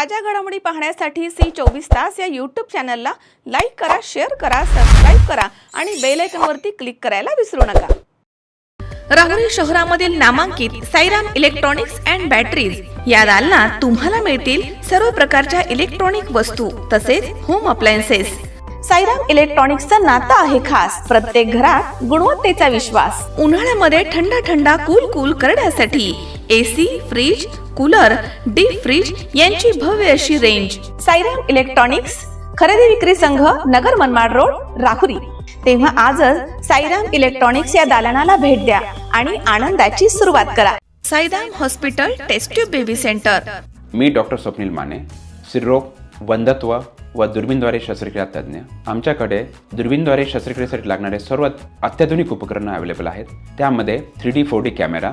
ताज्या घडामोडी पाहण्यासाठी सी चोवीस तास या यूट्यूब चॅनलला लाईक करा शेअर करा सबस्क्राईब करा आणि बेल आयकॉनवरती क्लिक करायला विसरू नका. राहुरी शहरामधील नामांकित साईराम इलेक्ट्रॉनिक्स अँड बॅटरीज या दालनात तुम्हाला मिळतील सर्व प्रकारच्या इलेक्ट्रॉनिक वस्तू तसेच होम अप्लायन्सेस साईराम इलेक्ट्रॉनिक्सचं नातं आहे खास. प्रत्येक घरात गुणवत्तेचा विश्वास. उन्हाळ्यामध्ये थंड थंडा कूल कूल करण्यासाठी AC fridge cooler deep fridge यांची भव्य अशी रेंज साईराम इलेक्ट्रॉनिक्स खरेदी विक्री संघ नगर मनमाड रोड राहुरी. तेव्हा आजच साईराम इलेक्ट्रॉनिक्स या दालनाला भेट द्या आणि आनंदाची सुरुवात करा. Sairam hospital test tube baby centre मी डॉक्टर स्वप्नील माने स्त्रीरोग वंधत्व व दुर्बीनद्वारे शस्त्रक्रिया तज्ज्ञ. आमच्याकडे दुर्बीनद्वारे शस्त्रक्रियेसाठी लागणारे सर्व अत्याधुनिक उपकरणं अवेलेबल आहेत. त्यामध्ये three D four D camera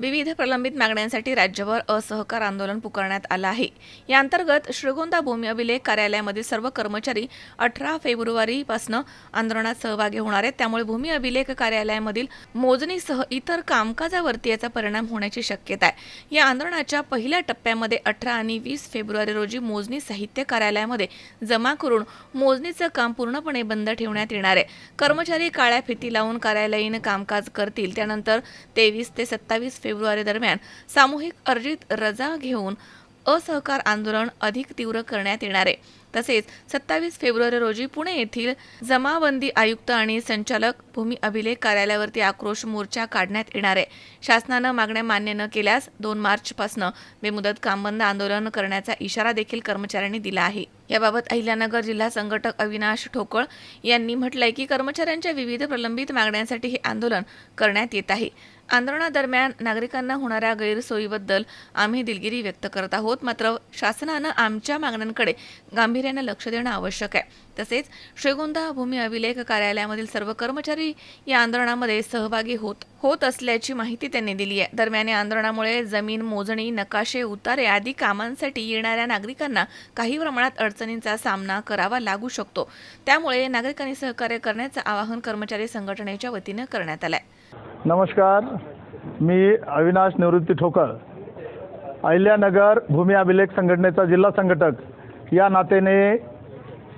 विविध प्रलंबित मागण्यांसाठी राज्यभर असहकार आंदोलन पुकारण्यात आलं आहे. या अंतर्गत श्रीगोंदा भूमी अभिलेख कार्यालयामधील सर्व कर्मचारी अठरा फेब्रुवारीपासून आंदोलनात सहभागी होणार आहेत. त्यामुळे भूमी अभिलेख कार्यालयामधील मोजणीसह इतर कामकाजावरती याचा परिणाम होण्याची शक्यता आहे. या आंदोलनाच्या पहिल्या टप्प्यामध्ये अठरा आणि वीस फेब्रुवारी रोजी मोजणी साहित्य कार्यालयामध्ये जमा करून मोजणीचं काम पूर्णपणे बंद ठेवण्यात येणार आहे. कर्मचारी काळ्या फिती लावून कार्यालयीन कामकाज करतील. त्यानंतर तेवीस ते सत्तावीस फेब्रुवारी दरम्यान सामूहिक अर्जित रजा घेऊन असहकार आंदोलन अधिक तीव्र करण्यात येणार आहे. तसेच सत्तावीस फेब्रुवारी रोजी पुणे येथील जमाबंदी आयुक्त आणि संचालक भूमी अभिलेख कार्यालयावरती आक्रोश मोर्चा काढण्यात येणार आहे. शासनानं मागण्या मान्य न केल्यास दोन मार्चपासून बेमुदत कामबंद आंदोलन करण्याचा इशारा देखील कर्मचाऱ्यांनी दिला आहे. याबाबत अहिल्यानगर जिल्हा संघटक अविनाश ठोकळ यांनी म्हटलंय की कर्मचाऱ्यांच्या विविध प्रलंबित मागण्यांसाठी हे आंदोलन करण्यात येत आहे. आंदोलनादरम्यान नागरिकांना होणाऱ्या गैरसोयीबद्दल आम्ही दिलगिरी व्यक्त करत आहोत. मात्र शासनानं आमच्या मागण्यांकडे गांभीर्यानं लक्ष देणं आवश्यक आहे. तसेच श्रीगोंदा भूमी अभिलेख कार्यालयामधील सर्व कर्मचारी या आंदोलनामध्ये सहभागी होत होत असल्याची माहिती त्यांनी दिली आहे. दरम्यान या आंदोलनामुळे जमीन मोजणी नकाशे उतारे आदी कामांसाठी येणाऱ्या नागरिकांना काही प्रमाणात अडचणींचा सामना करावा लागू शकतो. त्यामुळे नागरिकांनी सहकार्य करण्याचं आवाहन कर्मचारी संघटनेच्या वतीनं करण्यात आलंय. नमस्कार. मी अविनाश निवृत्ती ठोकर अहिल्यानगर भूमी अभिलेख संघटनेचा जिल्हा संघटक. या नात्याने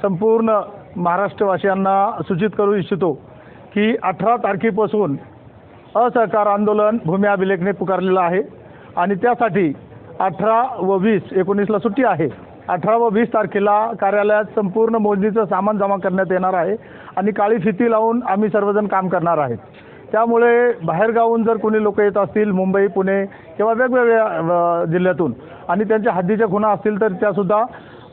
संपूर्ण महाराष्ट्रवासियांना सूचित करू इच्छितो की अठरा तारखेपासून असहकार आंदोलन भूमी अभिलेखने पुकारलेलं आहे आणि त्यासाठी अठरा व वीस एकोणीसला सुट्टी आहे. अठरा व वीस तारखेला कार्यालयात संपूर्ण मोजणीचं सामान जमा करण्यात येणार आहे आणि काळी फिती लावून आम्ही सर्वजण काम करणार आहेत. त्यामुळे बाहेरगावून जर कोणी लोक येत असतील मुंबई पुणे किंवा वेगवेगळ्या जिल्ह्यातून आणि त्यांच्या हद्दीच्या खुणा असतील तर त्यासुद्धा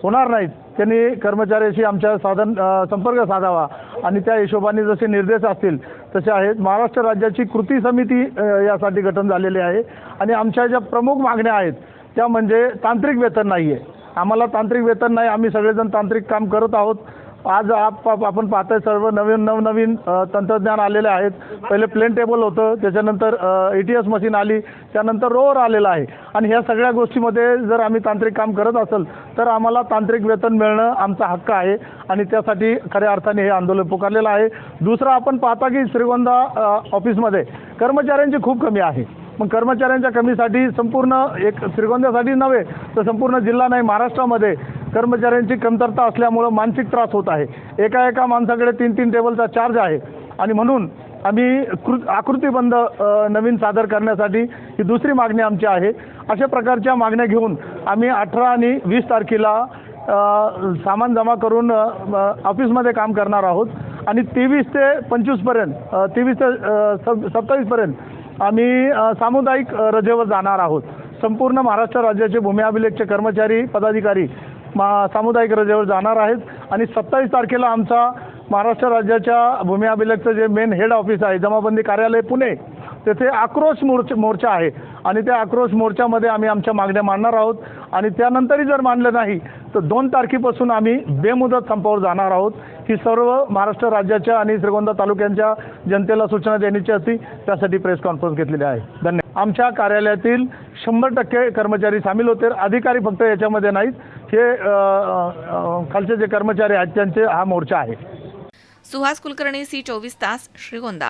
होणार नाहीत. त्यांनी कर्मचाऱ्याशी आमच्या साधन संपर्क साधावा आणि त्या हिशोबाने जसे निर्देश असतील तसे आहेत. महाराष्ट्र राज्याची कृती समिती यासाठी गठन झालेली आहे आणि आमच्या ज्या प्रमुख मागण्या आहेत त्या म्हणजे तांत्रिक वेतन नाही आहे आम्हाला तांत्रिक वेतन नाही. आम्ही सगळेजण तांत्रिक काम करत आहोत. आज आप आपण पाहतोय सर्व नवीन नवनवीन तंत्रज्ञान आलेले आहेत. पहिले प्लेन टेबल होतं त्याच्यानंतर ए टी एस मशीन आली त्यानंतर रोवर आलेला आहे. आणि ह्या सगळ्या गोष्टीमध्ये जर आम्ही तांत्रिक काम करत असेल तर आम्हाला तांत्रिक वेतन मिळणं आमचा हक्क आहे. आणि त्यासाठी खऱ्या अर्थाने हे आंदोलन पुकारलेलं आहे. दुसरं आपण पाहता की श्रीगोंदा ऑफिसमध्ये कर्मचाऱ्यांची खूप कमी आहे. मग कर्मचाऱ्यांच्या कमीसाठी संपूर्ण एक श्रीगोंद्यासाठी नव्हे तर संपूर्ण जिल्हा नाही महाराष्ट्रामध्ये. कर्मचाऱ्यांची कमतरता असल्यामुळं मानसिक त्रास होत आहे. एका एका माणसाकडे तीन तीन टेबलचा चार्ज आहे. आणि म्हणून आम्ही कृ आकृतीबंद नवीन सादर करण्यासाठी ही दुसरी मागणी आमची आहे. अशा प्रकारच्या मागण्या घेऊन आम्ही अठरा आणि वीस तारखेला सामान जमा करून ऑफिसमध्ये काम करणार आहोत. आणि तेवीस ते पंचवीसपर्यंत तेवीस ते सब सत्तावीसपर्यंत आम्ही सामुदायिक रजेवर जाणार आहोत. संपूर्ण महाराष्ट्र राज्याचे भूमी अभिलेखचे कर्मचारी पदाधिकारी मा सामुदायिक रजेवर जाणार आहेत. आणि सत्तावीस तारखेला आमचा महाराष्ट्र राज्याच्या भूमी अभिलेखचं जे मेन हेड ऑफिस आहे जमाबंदी कार्यालय पुणे तेथे आक्रोश मोर्चा मोर्चा आहे. आणि त्या आक्रोश मोर्चामध्ये आम्ही आमच्या मागण्या मांडणार आहोत. आणि त्यानंतरही जर मानलं नाही तर दोन तारखेपासून आम्ही बेमुदत संपावर जाणार आहोत. ही सर्व महाराष्ट्र राज्याच्या आणि श्रीगोंदा तालुक्यांच्या जनतेला सूचना देण्याची असती. त्यासाठी प्रेस कॉन्फरन्स घेतलेली आहे. धन्यवाद. आमच्या कार्यालयातील शंभर टक्के कर्मचारी सामील होते अधिकारी फक्त याच्यामध्ये नाहीत. हे कालचे खालचे जे कर्मचारी आहेत त्यांचे हा मोर्चा आहे. सुहास कुलकर्णी सी चोवीस तास श्रीगोंदा.